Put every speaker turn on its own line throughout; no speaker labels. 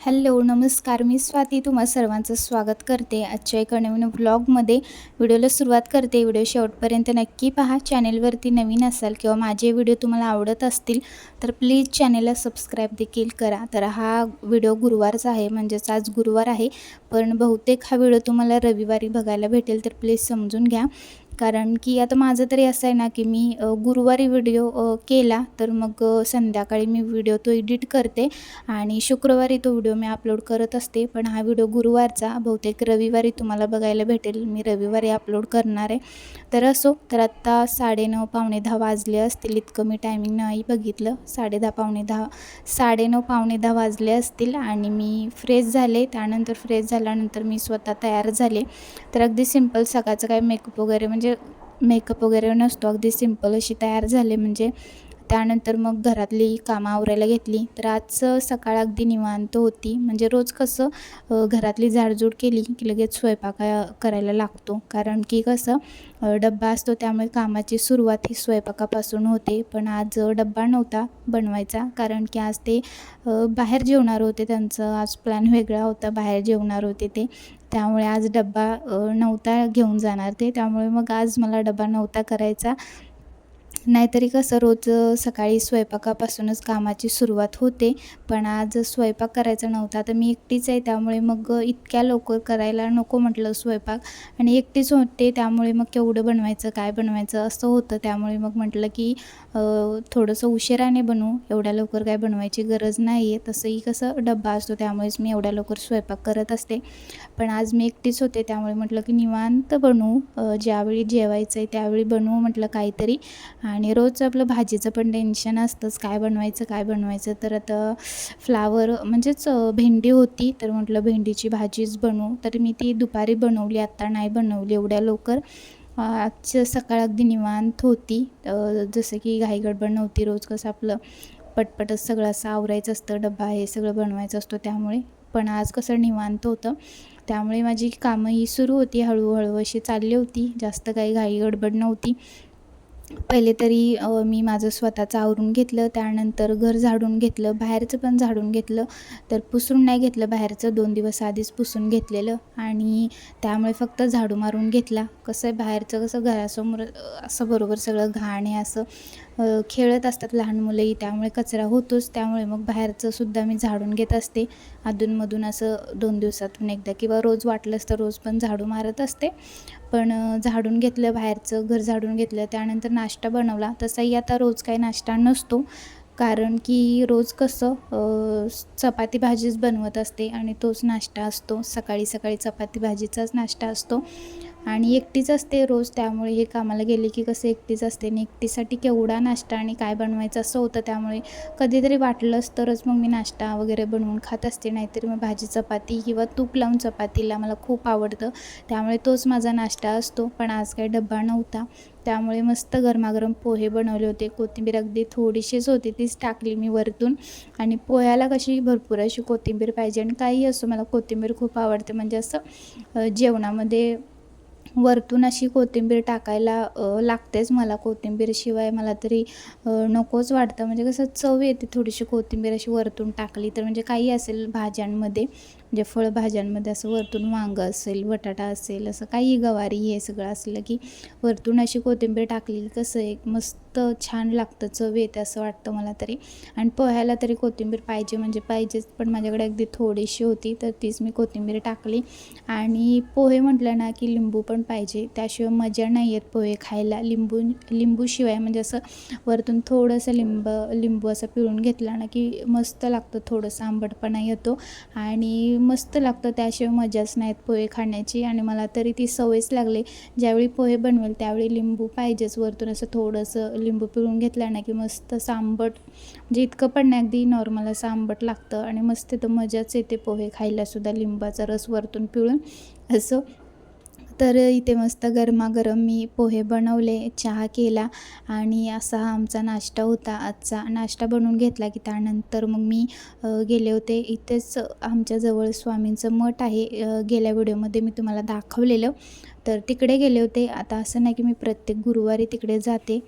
Hello नमस्कार. मी स्वाती. तुम्हा सर्वांचं स्वागत करते. आजच्या एका नवीन ब्लॉगमध्ये व्हिडिओला सुरुवात करते. व्हिडिओ शेवटपर्यंत नक्की पहा. चॅनेलवरती नवीन असाल किंवा माझे व्हिडिओ तुम्हाला आवडत असतील तर प्लीज चॅनेलला सबस्क्राईब देखील करा. तर हा व्हिडिओ गुरुवारचा आहे म्हणजेच आज गुरुवार आहे. पण बहुतेक हा व्हिडिओ तुम्हाला रविवारी बघायला भेटेल तर प्लीज समजून घ्या. कारण की आता माझं तरी असं आहे ना की मी गुरुवारी व्हिडिओ केला तर मग संध्याकाळी मी व्हिडिओ तो एडिट करते आणि शुक्रवारी तो व्हिडिओ मी अपलोड करत असते. पण हा व्हिडिओ गुरुवारचा बहुतेक रविवारी तुम्हाला बघायला भेटेल. मी रविवारी अपलोड करणार आहे. तर असो तर आत्ता साडेनऊ पावणे दहा वाजले असतील. इतकं मी टायमिंग नाही बघितलं. साडे दहा पावणे दहा साडेनऊ पावणे दहा वाजले असतील आणि मी फ्रेश झाले. त्यानंतर फ्रेश झाल्यानंतर मी स्वतः तयार झाले. तर अगदी सिंपल सकाळचं काय मेकअप वगैरे म्हणजे मेकअप वगैरे नसतो. अगदी सिंपल अशी तयार झाले. म्हणजे त्यानंतर मग घरातली कामं आवरायला घेतली. तर आज सकाळ अगदी निवांत होती. म्हणजे रोज कसं घरातली झाडझूड केली की लगेच स्वयंपाक करायला लागतो. कारण की कसं डब्बा असतो त्यामुळे कामाची सुरुवात ही स्वयंपाकापासून होते. पण आज डब्बा नव्हता बनवायचा. कारण की आज ते बाहेर जेवणार होते त्यांचं. आज प्लॅन वेगळा होता. बाहेर जेवणार होते ते. त्यामुळे आज डब्बा नव्हता घेऊन जाणार ते. त्यामुळे मग आज मला डबा नव्हता करायचा. नाहीतरी कसं रोज सकाळी स्वयंपाकापासूनच कामाची सुरुवात होते. पण आज स्वयंपाक करायचा नव्हता तर मी एकटीच आहे त्यामुळे मग इतक्या लवकर करायला नको म्हटलं स्वयंपाक. आणि एकटीच होते त्यामुळे मग केवढं बनवायचं काय बनवायचं असं होतं. त्यामुळे मग म्हटलं की थोडंसं उशिराने बनवू. एवढ्या लवकर काय बनवायची गरज नाही आहे तसंही कसं डब्बा असतो त्यामुळेच मी एवढ्या लवकर स्वयंपाक करत असते. पण आज मी एकटीच होते त्यामुळे म्हटलं की निवांत बनवू. ज्यावेळी जेवायचं आहे त्यावेळी बनवू म्हटलं काहीतरी. आणि रोज आपलं भाजीचं पण टेन्शन असतंच काय बनवायचं काय बनवायचं. तर आता फ्लावर म्हणजेच भेंडी होती तर म्हटलं भेंडीची भाजीच बनवू. तर मी ती दुपारी बनवली आत्ता नाही बनवली एवढ्या लवकर. आजचं सकाळ अगदी निवांत होती. जसं की घाई गडबड नव्हती रोज कसं आपलं पटपटच सगळं असं आवरायचं असतं डब्बा हे सगळं बनवायचं असतो त्यामुळे. पण आज कसं निवांत होतं. त्यामुळे माझी कामं ही सुरू होती हळूहळू अशी चालली होती. जास्त काही घाई गडबड नव्हती. पहिले तरी मी माझं स्वतःचं आवरून घेतलं त्यानंतर घर झाडून घेतलं बाहेरचं पण झाडून घेतलं तर पुसून नाही घेतलं बाहेरचं दोन दिवस आधीच पुसून घेतलेलं आणि त्यामुळे फक्त झाडू मारून घेतला. कसं आहे बाहेरचं कसं घरासमोर असं बरोबर सगळं घाण आहे असं खेळत असतात लहान मुलंही त्यामुळे कचरा होतोच. त्यामुळे मग बाहेरचं सुद्धा मी झाडून घेत असते. अधूनमधून असं दोन दिवसातून एकदा किंवा रोज वाटलंच तर रोज पण झाडू मारत असते. पण झाडून घेतलं बाहेरचं घर झाडून घेतलं त्यानंतर नाश्ता बनवला. तसाही आता रोज काही नाश्ता नसतो. कारण की रोज कसं चपाती भाजीच बनवत असते आणि तोच नाश्ता असतो. सकाळी सकाळी चपाती भाजीचाच नाश्ता असतो. आणि एकटीच असते रोज त्यामुळे हे कामाला गेले की कसं एकटीच असते आणि एकटीसाठी केवढा नाश्ता आणि काय बनवायचं असं होतं त्यामुळे कधीतरी वाटलंच तरच मग मी नाश्ता वगैरे बनवून खात असते. नाहीतरी मग भाजी चपाती किंवा तूप लावून चपातीला मला खूप आवडतं. त्यामुळे तोच माझा नाश्ता असतो. पण आज काही डब्बा नव्हता. त्यामुळे मस्त गरमागरम पोहे बनवले होते. कोथिंबीर अगदी थोडीशीच होती तीच टाकली मी वरतून. आणि पोह्याला कशी भरपूर अशी कोथिंबीर पाहिजे आणि काही असो मला कोथिंबीर खूप आवडते. म्हणजे असं जेवणामध्ये वरतून अशी कोथिंबीर टाकायला लागतेच मला कोथिंबीरशिवाय मला तरी नकोच वाटतं. म्हणजे कसं चव येते थोडीशी कोथिंबीर अशी वरतून टाकली तर. म्हणजे काही असेल भाज्यांमध्ये म्हणजे फळभाज्यांमध्ये असं वरतून वांगं असेल बटाटा असेल असं काही गवारी हे सगळं असलं की वरतून अशी कोथिंबीर टाकली कसं एक मस्त छान लागतं चव येते असं वाटतं मला तरी. आणि पोह्याला तरी कोथिंबीर पाहिजे म्हणजे पाहिजेच पण माझ्याकडे अगदी थोडीशी होती तर तीच मी कोथिंबीर टाकली. आणि पोहे म्हटलं ना की लिंबू पण पाहिजे त्याशिवाय मजा नाही येत पोहे खायला. लिंबू लिंबूशिवाय म्हणजे असं वरतून थोडंसं लिंब लिंबू असं पिळून घेतला ना की मस्त लागतं थोडंसं आंबटपणा येतो. आणि मस्त लागतं त्याशिवाय मजाच नाहीत पोहे खाण्याची. आणि मला तरी ती सवयच लागली. ज्यावेळी पोहे बनवेल त्यावेळी लिंबू पाहिजेच. वरतून असं थोडंसं लिंबू पिळून घेतलं ना की मस्त सांबट म्हणजे इतकं पण नाही अगदी नॉर्मल असं आंबट लागतं. आणि मस्त तर मजाच येते पोहे खायलासुद्धा लिंबाचा रस वरतून पिळून. असं तर इथे मस्त गरमागरम मी पोहे बनवले चहा केला आणि असा आमचा नाश्ता होता. आजचा नाश्ता बनवून घेतला की त्यानंतर मग मी गेले होते. इथेच आमच्याजवळ स्वामींचं मठ आहे. गेल्या व्हिडिओमध्ये मी तुम्हाला दाखवलेलं. तर तिकडे गेले होते. आता असं नाही की मी प्रत्येक गुरुवारी तिकडे जाते.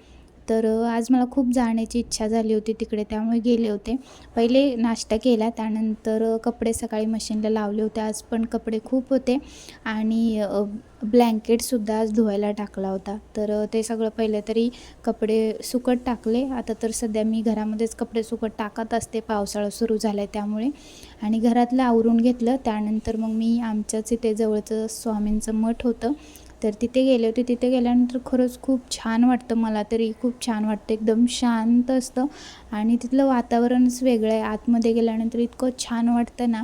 तर आज मला खूप जाण्याची इच्छा झाली होती तिकडे त्यामुळे गेले होते. पहिले नाश्ता केला त्यानंतर कपडे सकाळी मशीनला लावले होते. आज पण कपडे खूप होते आणि ब्लँकेटसुद्धा आज धुवायला टाकला होता. तर ते सगळं पहिले तरी कपडे सुकट टाकले. आता तर सध्या मी घरामध्येच कपडे सुकट टाकत असते. पावसाळा सुरू झाला आहे त्यामुळे. आणि घरातलं आवरून घेतलं. त्यानंतर मग मी आमच्याच इथे जवळचं स्वामींचं मठ होतं. तर तिथे गेले होते. तिथे गेल्यानंतर खरंच खूप छान वाटतं मला तरी. खूप छान वाटतं. एकदम शांत असतं आणि तिथलं वातावरणच वेगळं आहे. आतमध्ये गेल्यानंतर इतकं छान वाटतं ना.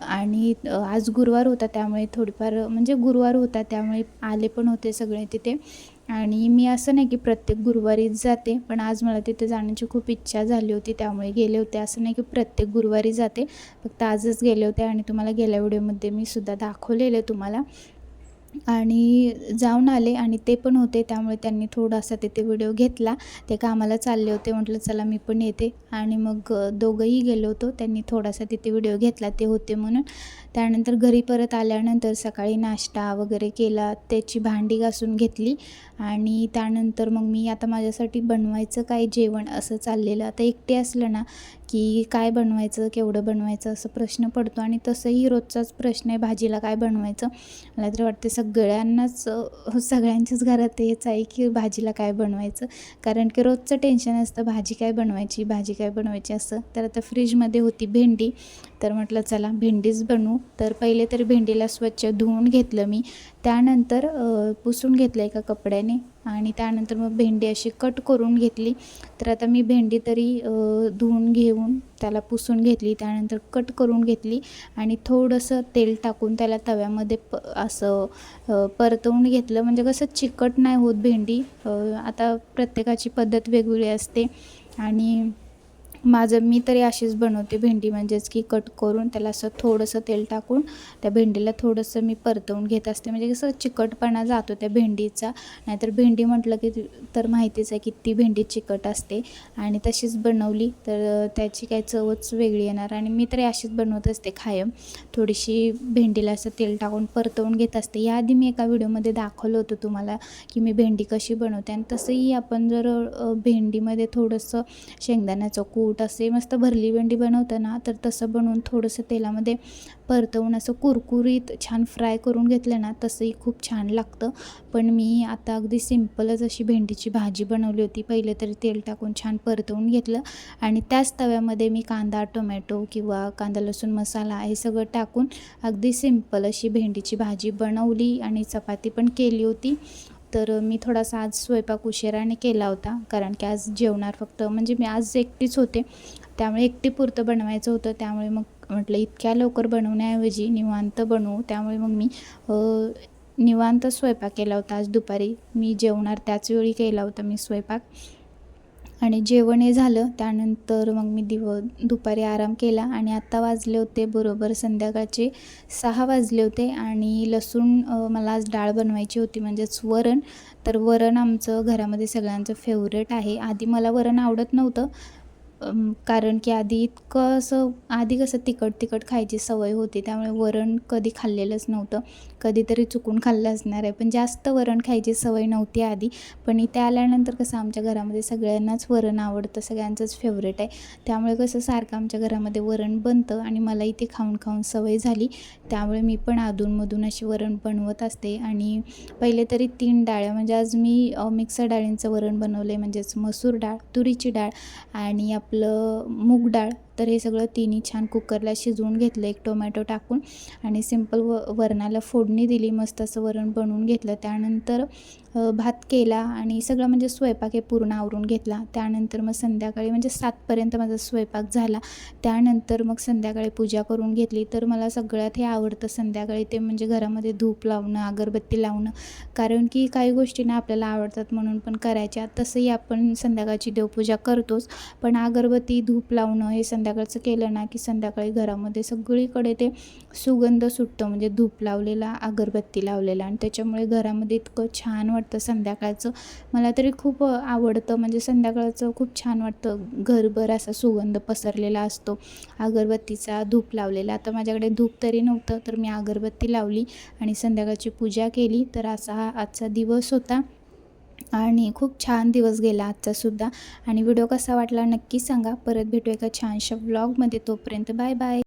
आणि आज गुरुवार होता त्यामुळे थोडीफार म्हणजे गुरुवार होता त्यामुळे आले पण होते सगळे तिथे. आणि मी असं नाही की प्रत्येक गुरुवारीच जाते पण आज मला तिथे जाण्याची खूप इच्छा झाली होती. त्यामुळे गेले होते. असं नाही की प्रत्येक गुरुवारी जाते. फक्त आजच गेले होते आणि तुम्हाला गेल्या व्हिडिओमध्ये मी सुद्धा दाखवलेलं तुम्हाला. आणि जाऊन आले आणि ते पण होते त्यामुळे त्यांनी थोडासा तिथे व्हिडिओ घेतला. ते कामाला चालले होते म्हटलं चला मी पण येते. आणि मग दोघंही गेलो होतो त्यांनी थोडासा तिथे व्हिडिओ घेतला ते होते म्हणून. त्यानंतर घरी परत आल्यानंतर सकाळी नाश्ता वगैरे केला त्याची भांडी घासून घेतली आणि त्यानंतर मग मी आता माझ्यासाठी बनवायचं काय जेवण असं चाललेलं. आता एकटे असलं ना की काय बनवायचं केवढं बनवायचं असं प्रश्न पडतो आणि तसंही रोजचाच प्रश्न आहे भाजीला काय बनवायचं? मला तर वाटते सगळ्यांनाच सगळ्यांच्याच घरात हेच आहे की भाजीला काय बनवायचं? कारण की रोजचं टेन्शन असतं भाजी काय बनवायची भाजी काय बनवायची असं. तर आता फ्रीजमध्ये होती भेंडी तर म्हटलं चला भेंडीच बनवू. तर पहिले तरी भेंडीला स्वच्छ धुवून घेतलं मी. त्यानंतर पुसून घेतलं एका कपड्याने आणि त्यानंतर मग भेंडी अशी कट करून घेतली. तर आता मी भेंडी तरी धुवून घेऊन त्याला पुसून घेतली. त्यानंतर कट करून घेतली आणि थोडंसं तेल टाकून त्याला तव्यामध्ये प असं परतवून घेतलं. म्हणजे कसं चिकट नाही होत भेंडी. आता प्रत्येकाची पद्धत वेगवेगळी असते आणि माझं मी तरी अशीच बनवते भेंडी. म्हणजेच की कट करून त्याला असं थोडंसं तेल टाकून त्या भेंडीला थोडंसं मी परतवून घेत असते. म्हणजे कसं चिकटपणा जातो त्या भेंडीचा. नाहीतर भेंडी म्हटलं की तर माहितीच आहे की ती भेंडी चिकट असते. आणि तशीच बनवली तर त्याची काही चवच वेगळी येणार. आणि मी तरी अशीच बनवत असते खायम. थोडीशी भेंडीला असं तेल टाकून परतवून घेत असते. याआधी मी एका व्हिडिओमध्ये दाखवलं होतं तुम्हाला की मी भेंडी कशी बनवते. आणि तसंही आपण जर भेंडीमध्ये थोडंसं शेंगदाण्याचं कूट असे मस्त भरली भेंडी बनवतं ना तर तसं बनवून थोडंसं तेलामध्ये परतवून असं कुरकुरीत छान फ्राय करून घेतलं ना तसंही खूप छान लागतं. पण मी आता अगदी सिम्पलच अशी भेंडीची भाजी बनवली होती. पहिले तरी तेल टाकून छान परतवून घेतलं आणि त्याच तव्यामध्ये मी कांदा टोमॅटो किंवा कांदा लसूण मसाला हे सगळं टाकून अगदी सिंपल अशी भेंडीची भाजी बनवली आणि चपाती पण केली होती. तर मी थोडासा आज स्वयंपाक उशिराने केला होता कारण की आज जेवणार फक्त म्हणजे मी आज एकटीच होते. त्यामुळे एकटीपुरतं बनवायचं होतं त्यामुळे मग म्हटलं इतक्या लवकर बनवण्याऐवजी निवांत बनवू. त्यामुळे मग मी निवांत स्वयंपाक केला होता. आज दुपारी मी जेवणार त्याच वेळी केला होता मी स्वयंपाक. आणि जेवण हे झालं. त्यानंतर मग मी दिव दुपारी आराम केला आणि आत्ता वाजले होते बरोबर संध्याकाळचे सहा वाजले होते आणि लसूण मला आज डाळ बनवायची होती म्हणजेच वरण. तर वरण आमचं घरामध्ये सगळ्यांचं फेवरेट आहे. आधी मला वरण आवडत नव्हतं कारण की आधी इतकं असं आधी कसं तिखट तिखट खायची सवय होती त्यामुळे वरण कधी खाल्लेलंच नव्हतं. कधीतरी चुकून खाल्लं असणार आहे. पण जास्त वरण खायची सवय नव्हती आधी. पण इथे आल्यानंतर कसं आमच्या घरामध्ये सगळ्यांनाच वरण आवडतं सगळ्यांचंच फेवरेट आहे. त्यामुळे कसं सारखं आमच्या घरामध्ये वरण बनतं आणि मला इथे खाऊन खाऊन सवय झाली. त्यामुळे मी पण अधूनमधून अशी वरण बनवत असते. आणि पहिले तरी तीन डाळ्या म्हणजे आज मी मिक्सर डाळींचं वरण बनवलं आहे म्हणजेच मसूर डाळ तुरीची डाळ आणि आपलं मूग डाळ. तर हे सगळं तिन्ही छान कुकरला शिजवून घेतलं एक टोमॅटो टाकून आणि सिंपल व वरणाला फोडणी दिली मस्त असं वरण बनवून घेतलं. त्यानंतर भात केला आणि सगळं म्हणजे स्वयंपाक हे पूर्ण आवरून घेतला. त्यानंतर मग संध्याकाळी म्हणजे सातपर्यंत माझा स्वयंपाक झाला. त्यानंतर मग संध्याकाळी पूजा करून घेतली. तर मला सगळ्यात हे आवडतं संध्याकाळी ते म्हणजे घरामध्ये धूप लावणं अगरबत्ती लावणं. कारण की काही गोष्टी ना आपल्याला आवडतात म्हणून पण करायच्या. तसंही आपण संध्याकाळची देवपूजा करतोच. पण अगरबत्ती धूप लावणं हे संध्याकाळचं केलं ना की संध्याकाळी घरामध्ये सगळीकडे ते सुगंध सुटतं. म्हणजे धूप लावलेला अगरबत्ती लावलेला आणि त्याच्यामुळे घरामध्ये इतकं छान वाटतं संध्याकाळचं. मला तरी खूप आवडतं. म्हणजे संध्याकाळचं खूप छान वाटतं. घरभर असा सुगंध पसरलेला असतो. अगरबत्तीचा धूप लावलेला. आता माझ्याकडे धूप तरी नव्हतं तर मी अगरबत्ती लावली आणि संध्याकाळची पूजा केली. तर असा हा आजचा दिवस होता. आणि खूप छान दिवस गेला आजचासुद्धा आणि व्हिडिओ कसा वाटला नक्की सांगा. परत भेटू एका छानशा ब्लॉगमध्ये तोपर्यंत बाय बाय.